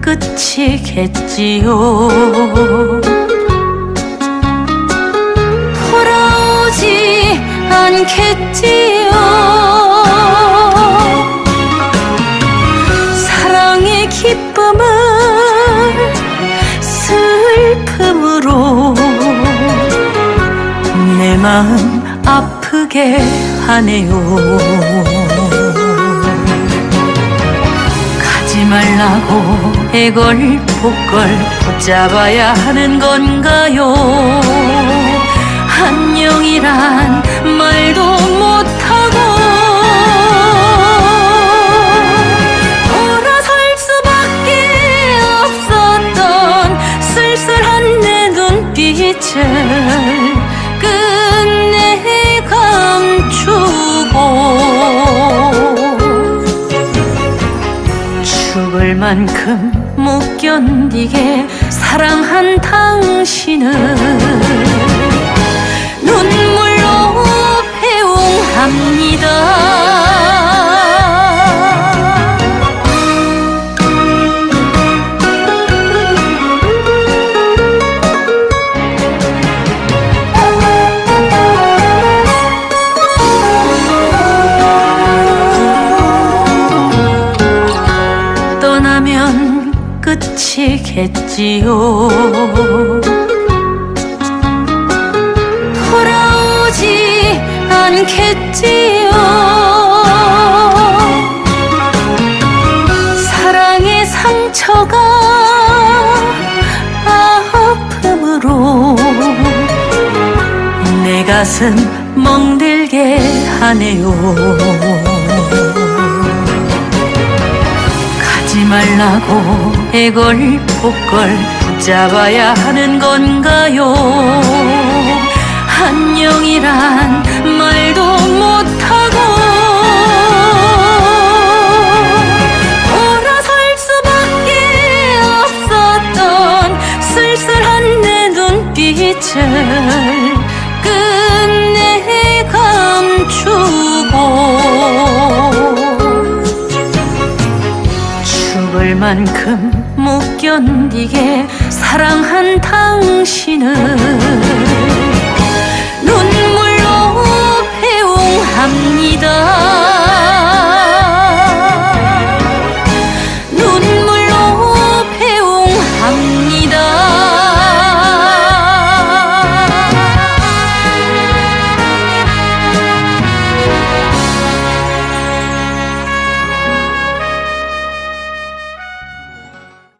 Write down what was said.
끝이겠지요. 돌아오지 않겠지요. 사랑의 기쁨을 슬픔으로 내 마음 아프게 하네요 말라고 애걸복걸 붙잡아야 하는 건가요? 안녕이란 말도 못하고 돌아설 수밖에 없었던 쓸쓸한 내 눈빛을 만큼 못 견디게 사랑한 당신을 끝이겠지요. 돌아오지 않겠지요. 사랑의 상처가 아픔으로 내 가슴 멍들게 하네요 말라고 애걸복걸 붙잡아야 하는 건가요? 안녕이란 말도 못하고 돌아설 수밖에 없었던 쓸쓸한 내 눈빛을 끝내 감추 만큼 못 견디게 사랑한 당신